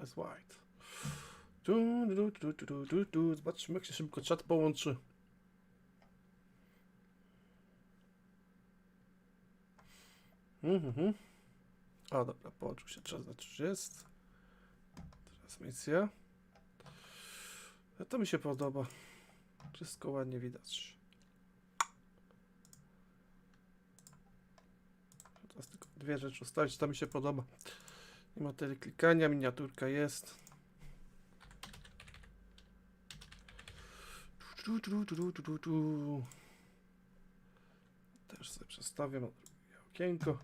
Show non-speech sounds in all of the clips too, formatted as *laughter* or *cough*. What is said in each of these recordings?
Jest white. Tu, tu, tu, tu, tu, tu, tu. Zobaczmy, jak się szybko czat połączy. Mhm. O, dobra, połączył się czas, znaczy już jest. Transmisja. To mi się podoba. Wszystko ładnie widać. Teraz tylko dwie rzeczy ustawić, to mi się podoba. Nie ma tyle klikania, miniaturka jest. Też sobie przestawiam okienko.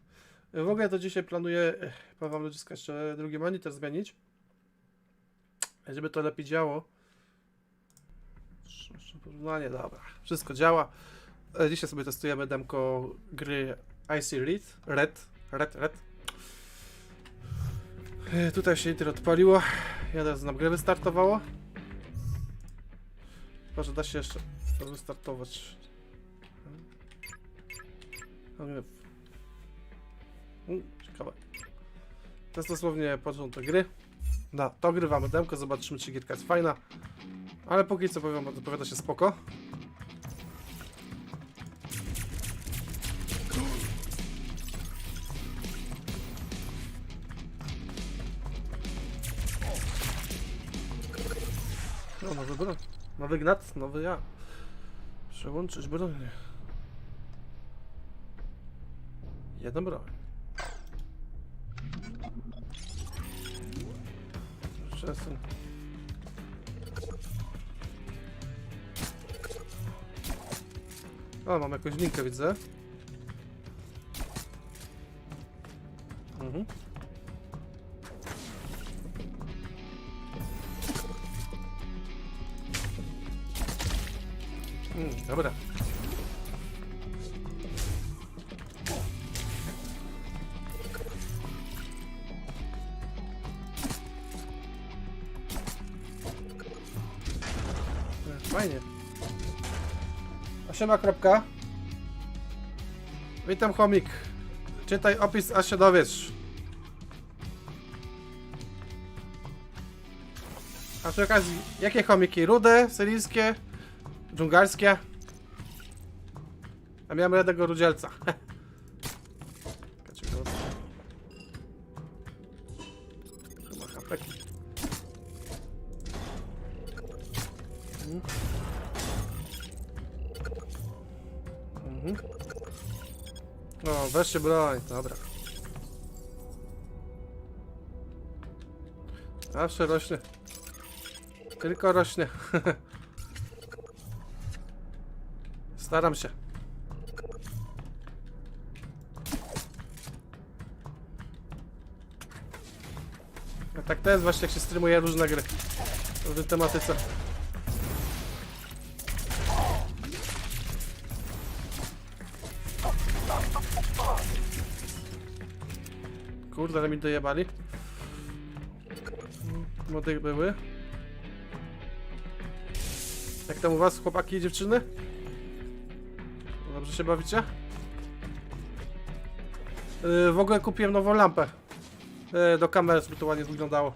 W ogóle to dzisiaj planuję, eh, powiem wam ludziska, jeszcze drugi monitor zmienić. Żeby to lepiej działo. Porównanie, dobra. Wszystko działa. E, Dzisiaj sobie testujemy demko gry Icy Red. Red. Red, Red. E, Tutaj się intro odpaliło. Ja teraz nam grę wystartowało. Chyba, że da się jeszcze wystartować. No. Mm, Ciekawe. To jest dosłownie początek gry. Da, to grywamy demko, zobaczymy czy gierka jest fajna. Ale póki co powiem, odpowiada się spoko. No, nowy broń. Nowy gnat, nowy ja. Przełączyć broń. Jedna broń. Przesuń. O, mam jakąś linkę, widzę. Mhm. Mm, dobra. Fajnie. Osiema kropka. Witam chomik. Czytaj opis, a się dowiesz. A przy okazji, jakie chomiki? Rude, syryjskie, dżungarskie? A miałem jednego rudzielca. *laughs* Mhm. Mhm. O, weźcie broń, dobra. Zawsze rośnie. Tylko rośnie. *laughs* Staram się. A tak to jest właśnie jak się streamuje różne gry. W tematyce. Kurde, ale mi dojebali. Młodych były. Jak tam u was, chłopaki i dziewczyny? Dobrze się bawicie? Yy, w ogóle kupiłem nową lampę. Yy, do kamery, żeby to ładnie wyglądało.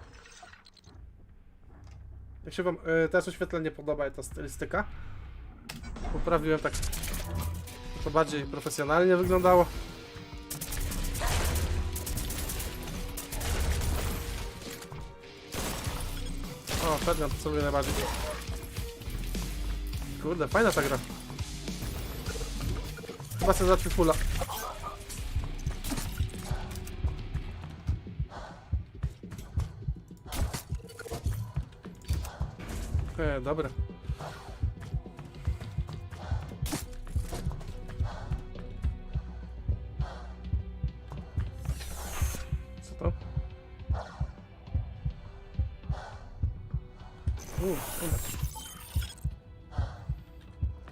Jak się wam yy, teraz oświetlenie podoba ta stylistyka. Poprawiłem tak, to bardziej profesjonalnie wyglądało. O, Ferdynand, co lubię najbardziej. Kurde, fajna ta gra. Chyba sobie załatwi fulla. E, dobra. Co to? U, super.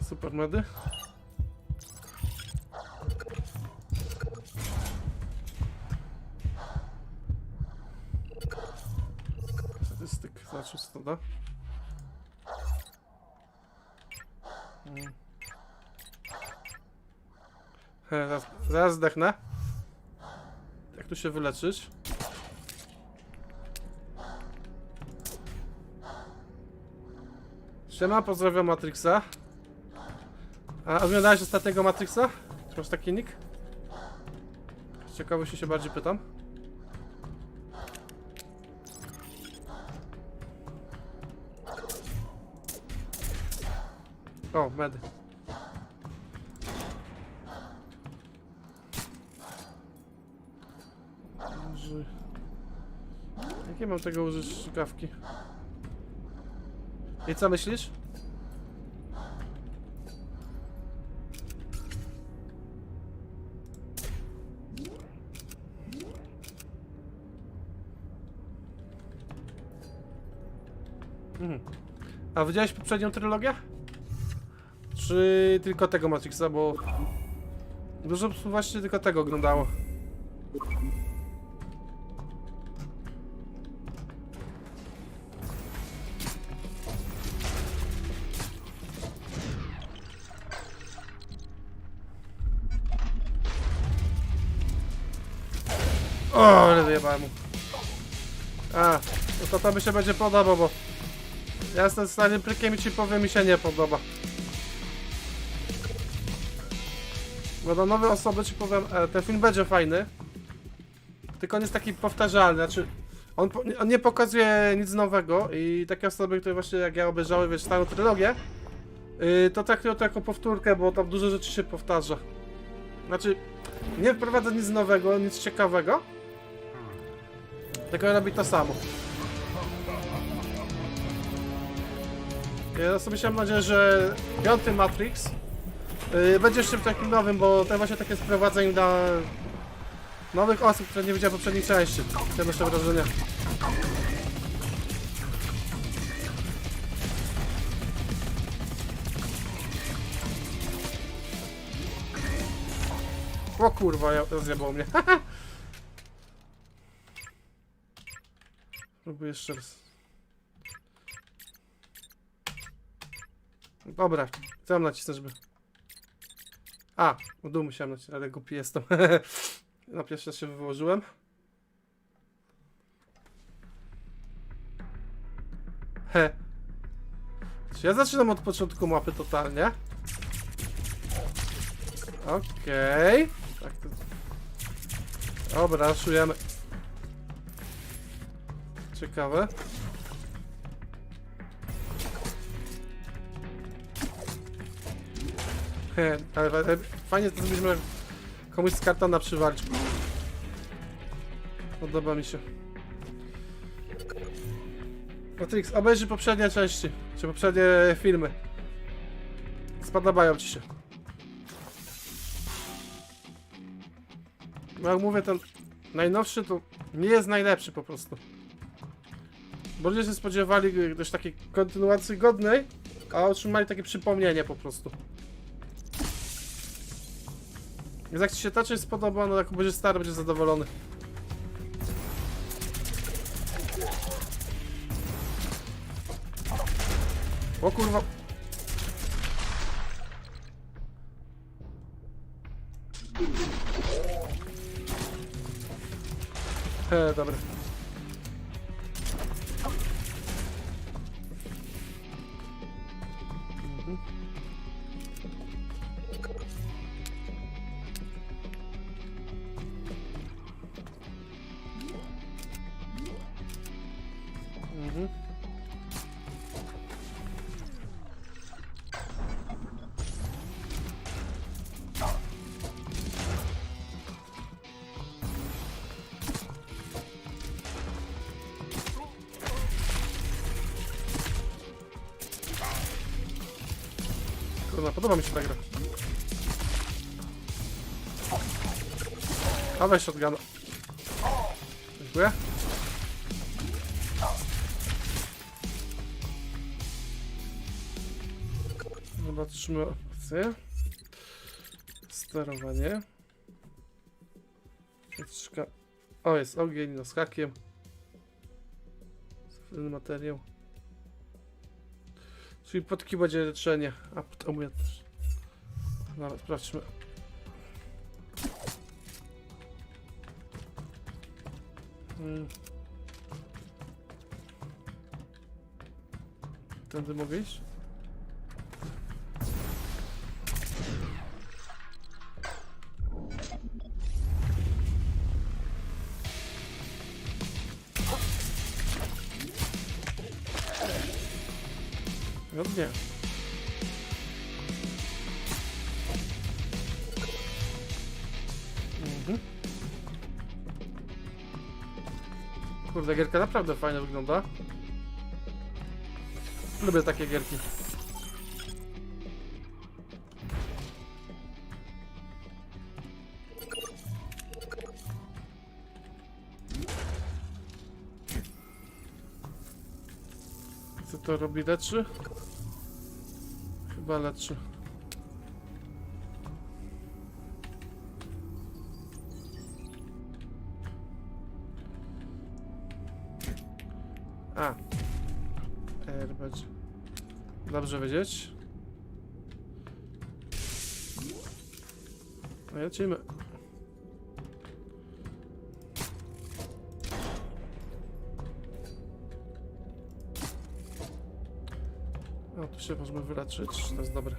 Super medy. patrzył stąd, zaraz, hmm. zaraz zdechnę. Jak tu się wyleczyć? Siema, pozdrawiam Matrixa. A oglądałeś ostatniego Matrixa? Czy Masz taki nick? Ciekawości się bardziej pytam. Może... Jakie mam tego użyć szukawki? I co myślisz? Mhm. A widziałeś poprzednią trylogię? Czy tylko tego Matrixa, bo dużo właśnie tylko tego oglądało. O, ale wyjebałem mu. A, no to to mi się będzie podobał, bo ja jestem starym prykiem i ci powiem, mi się nie podoba. Bo do nowej osoby ci powiem, e, ten film będzie fajny. Tylko on jest taki powtarzalny, znaczy on, on nie pokazuje nic nowego i takie osoby, które właśnie jak ja obejrzały, wiesz, starą trylogię, yy, to traktują to jako powtórkę, bo tam dużo rzeczy się powtarza. Znaczy, nie wprowadza nic nowego, nic ciekawego, tylko robi to samo. Ja sobie mam nadzieję, że piąty Matrix yy, będzie jeszcze takim nowym, bo to właśnie takie sprowadzenie dla nowych osób, które nie widziały poprzedniej części. Te nasze wrażenia. O kurwa, ja- rozjebał mnie. *laughs* Próbuję jeszcze raz. Dobra, co mam nacisnąć, żeby... A, dół musiałem nacisnąć, ale głupi jestem. *laughs* Na pierwszy raz się wyłożyłem. He. Czy ja zaczynam od początku mapy totalnie? Okej. Tak to... Dobra, szujemy. Ciekawe. Ale, ale fajnie to zrobiliśmy komuś z kartona przywalić. Podoba mi się. Matrix, obejrzyj poprzednie części, czy poprzednie filmy. Spodobają ci się. No jak mówię, ten najnowszy to nie jest najlepszy po prostu. Bo ludzie się spodziewali też takiej kontynuacji godnej, a otrzymali takie przypomnienie po prostu. Więc jak ci się ta część spodoba, no jak będzie stary, będzie zadowolony. O kurwa. He, dobra. Mhm. Kurwa, podoba mi się ta gra. A weź shotguna. Dziękuję. Zobaczmy opcję. Sterowanie. Troszeczkę... O, jest ogień no, z hakiem. Zwykły materiał. Czyli podki będzie leczenie. A to umiejętność. Dobra, sprawdźmy. Hmm. Tędy mogę iść? Nie. Mhm. Kurde, gierka naprawdę fajnie wygląda. Lubię takie gierki. Co to robi? Leczy? Chyba leczy. A. R. Dobrze wiedzieć. No lecimy. Się możemy wyleczyć, to jest dobre.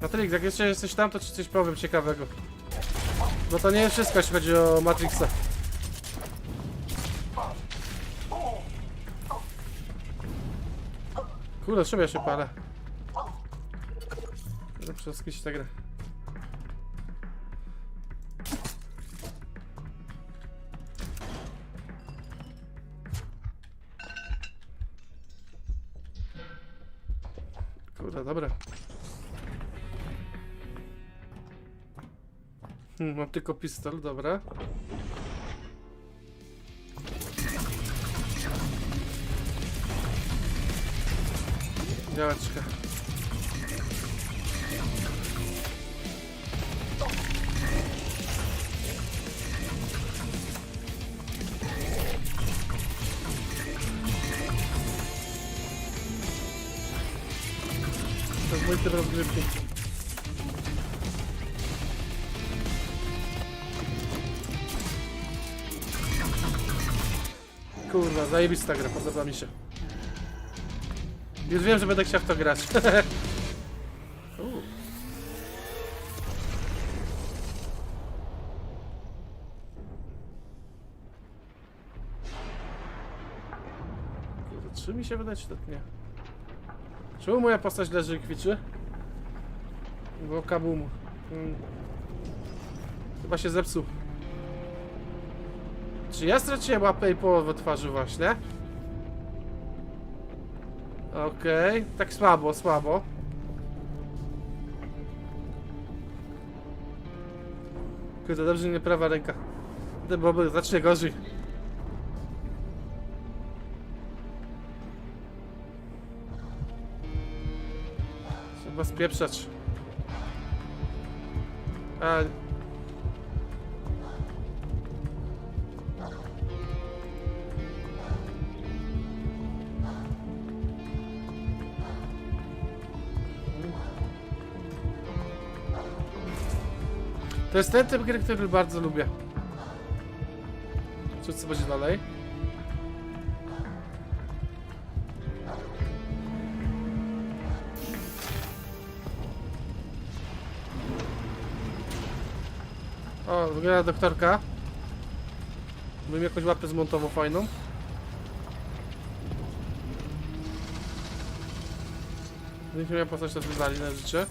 Matrix, jak jeszcze jesteś tam, to ci coś powiem ciekawego. Bo to nie wszystko, jeśli chodzi o Matrixa. Kurde, czym ja się palę? Muszę przeskić tę grę. Hmm, mam tylko pistol, dobra. Działeczka. Kurwa, zajebista gra, podoba mi się. Już wiem, że będę chciał w to grać. *laughs* Czy mi się wydaje, czy tak nie? Czemu moja postać leży i kwiczy? Bo kabum. Hmm. Chyba się zepsuł. Czy ja straciłem łapę i połowę twarzy właśnie? Okej, tak słabo, słabo. Kurde, dobrze nie prawa ręka. To byłoby znacznie gorzej. Trzeba spieprzać. A... To jest ten typ gry, który bardzo lubię. Czy co będzie dalej? O, wygląda doktorka. Bym jakąś łapę zmontował fajną. Niech mnie postać też wydali na życie.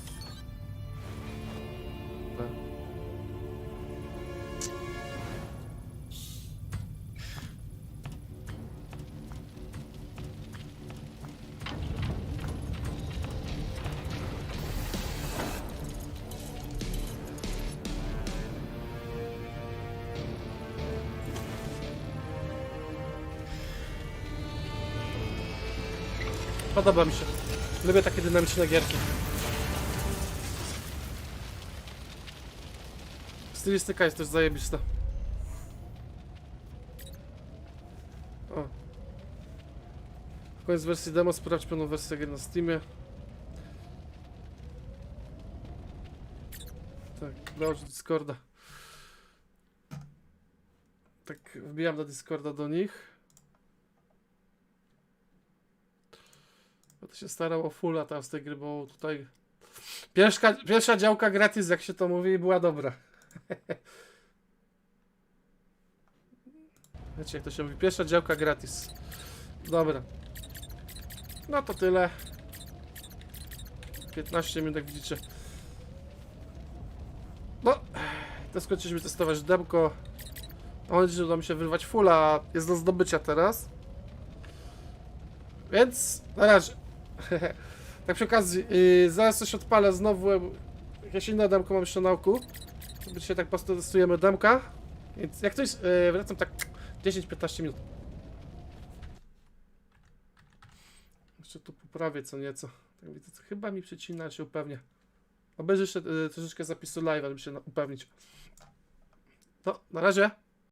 Podoba mi się. Lubię takie dynamiczne gierki. Stylistyka jest też zajebista. O. Końcu wersji demo sprawdź pełną wersję gry na Steamie. Tak, dołącz Discorda. Tak, wbijam do Discorda do nich. Się starał o fulla teraz z tej gry, bo tutaj pierwsza, pierwsza działka gratis, jak się to mówi, była dobra. *laughs* Wiecie, jak to się mówi? Pierwsza działka gratis. Dobra. No to tyle. 15 minut, jak widzicie. No, to skończyliśmy testować demko. Mam nadzieję, że uda mi się wyrwać fulla, jest do zdobycia teraz. Więc na razie. *laughs* tak przy okazji, yy, zaraz coś odpalę znowu. Jakieś inne demko mam jeszcze na oku. Dzisiaj tak po prostu testujemy demka. Więc jak coś, yy, wracam tak 10-15 minut. Jeszcze tu poprawię co nieco. Tak widzę, co chyba mi przycina się upewnia. Obejrzę jeszcze y, troszeczkę zapisu live, żeby się upewnić. No, na razie.